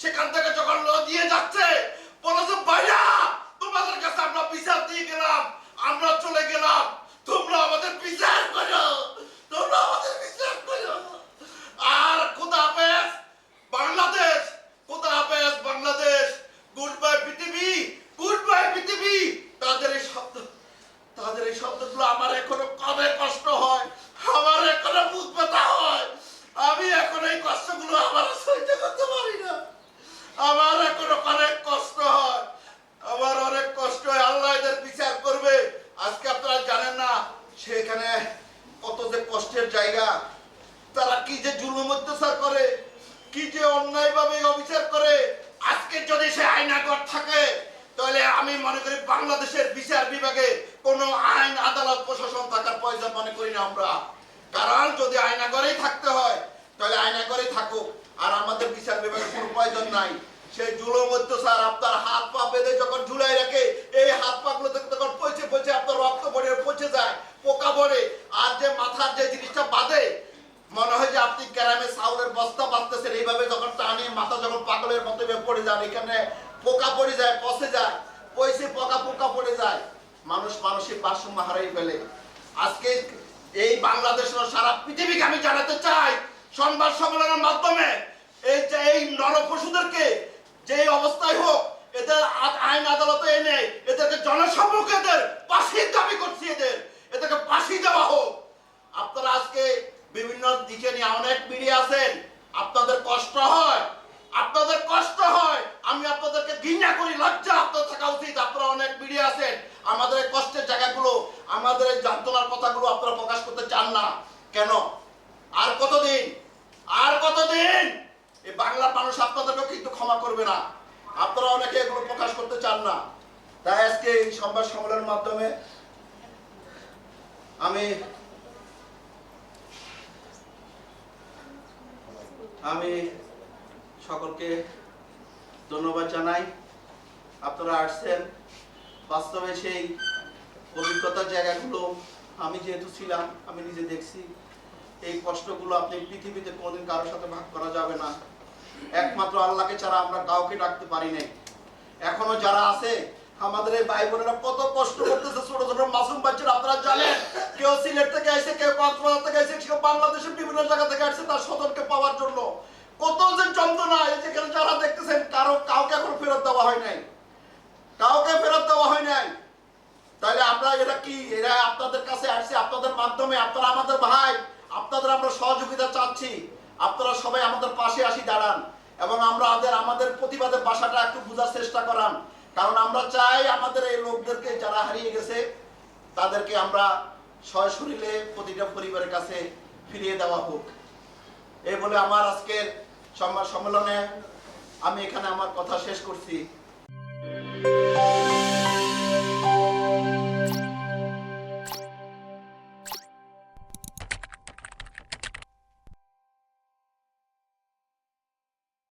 সেখান থেকে যখন ল দিয়ে যাচ্ছে বলেছে ভাইয়া, তোমাদের কাছে আমরা বিচার দিয়ে গেলাম, আমরা চলে গেলাম। তোমরা আমাদের বিচার করো, তোমরা আমাদের বিচার করো। আর খোদা হাফেজ, বাংলাদেশ, খোদা হাফেজ, বাংলাদেশ, গুড বাই পৃথিবী, গুড বাই পৃথিবী। তাদের এই শব্দ, তাদের এই শব্দগুলো আমার এখনও কবে কষ্ট হয়, আমার এখনও বুক ব্যথা হয়। আমি এখন এই কষ্টগুলো আমার আমার এখন অনেক কষ্ট হয়। আমার অনেক কষ্ট হয়, আল্লাহ এদের বিচার করবে। আজকে আপনারা জানেন না সেখানে কত যে কষ্টের জায়গা। তারা কি যে জুলুম অত্যাচার করে, কি যে অন্যায় ভাবে অবিচার করে। আজকে যদি সে আইনাগর থাকে, তাহলে আমি মনে করি বাংলাদেশের বিচার বিভাগে কোনো আইন, আদালত, প্রশাসন থাকার প্রয়োজন মনে করি না আমরা। কারণ যদি আয়নাগরেই থাকতে হয়, তাহলে আয়নাগরেই থাকুক। আর আমাদের বিচার বিভাগের কোনো প্রয়োজন নাই। সেই জুলুম অত্যাচার আপনার হাত পা বেঁধে যখন ঝুলাই রাখে, এই হাত পা গুলো তখন পচে পচে আপনার রক্ত পড়ে, পচে যায়, পোকা পড়ে। আর যে মাথার যে জিনিসটা বাঁধে, মনে হয় যে আপনি গ্রামে চাউলের বস্তা বাঁধতেছেন। এইভাবে যখন টানে, মাথা যখন পাগলের মতো পড়ে যান এখানে পোকা পড়ে যায়, পচে যায় পয়সে পোকা পোকা পড়ে যায়। মানুষ মানুষের ভারসাম্য হারাই ফেলে। আজকে এই বাংলাদেশ সারা পৃথিবীকে আমি জানাতে চাই, সংবাদ সম্মেলনের মাধ্যমে এই নরপশুদেরকে যে অবস্থায় হোক, এদের আইন আদালতে এনে এদেরকে জনসম্মুখে এদের ফাঁসির দাবি করছি এদের, এদেরকে ফাঁসি দেওয়া হোক। আপনারা আজকে বিভিন্ন দিকে নিয়ে অনেক মিডিয়া আছেন, আপনাদের কষ্ট হয়, আপনাদের কষ্ট হয়, আমি আপনাদেরকে ঘৃণা করি, লজ্জা আপনার থাকা উচিত, আপনারা অনেক মিডিয়া আছেন, আমাদের কষ্টের জায়গাগুলো, আমাদের এই যন্ত্রণার কথাগুলো আপনারা প্রকাশ করতে চান না। কেন? আর কতদিন? আর কতদিন? এই বাংলার মানুষ আপনাদেরকেও কিন্তু ক্ষমা করবে না। আপনারা অনেকে এগুলো প্রকাশ করতে চান না। তাই আজকে এই সংবাদ সম্মেলনের মাধ্যমে আমি আমি সকলকে ধন্যবাদ জানাই। আপনারা আসছেন। বাস্তবে সেই অভিজ্ঞতার জায়গাগুলো আমি যেহেতু ছিলাম, আমি নিজে দেখছি। এই কষ্টগুলো আপনি পৃথিবীতে কোনোদিন কারোর সাথে ভাগ করা যাবে না। একমাত্র আল্লাহকে ছাড়া আমরা কাউকে ডাকতে পারি নাই। এখনও যারা আছে, আমাদের এই ভাই বোনেরা কত কষ্ট করতেছে, ছোট ছোট মাসুম বাচ্চারা, আপনারা জানেন, কেউ সিলেট থেকে আসছে কেউ কক্সবাজার থেকে আসছে কেউ বাংলাদেশের বিভিন্ন জায়গা থেকে আসছে, তার সদরকে পাওয়ার জন্য। কত যে যন্ত্রণা এই যেখানে যারা দেখতেছেন, কারও, কাউকে এখন ফেরত দেওয়া হয় নাই। কাউকে ফেরত দেওয়া হয় নাই। তাহলে আমরা এরা কি? এরা আপনাদের কাছে আসছে, আপনাদের মাধ্যমে, আপনারা আমাদের ভাই, আপনাদের আমরা সহযোগিতা চাচ্ছি। আপনারা সবাই আমাদের পাশে আসি, দাঁড়ান। এবং আমরা আদের, আমাদের প্রতিবাদের ভাষাটা একটু বোঝার চেষ্টা করান। কারণ আমরা চাই আমাদের এই লোকদেরকে যারা হারিয়ে গেছে, তাদেরকে আমরা সশরীরে প্রতিটা পরিবারের কাছে ফিরিয়ে দেওয়া হোক। এই বলে আমার আজকের সম্মেলনে আমি এখানে আমার কথা শেষ করছি।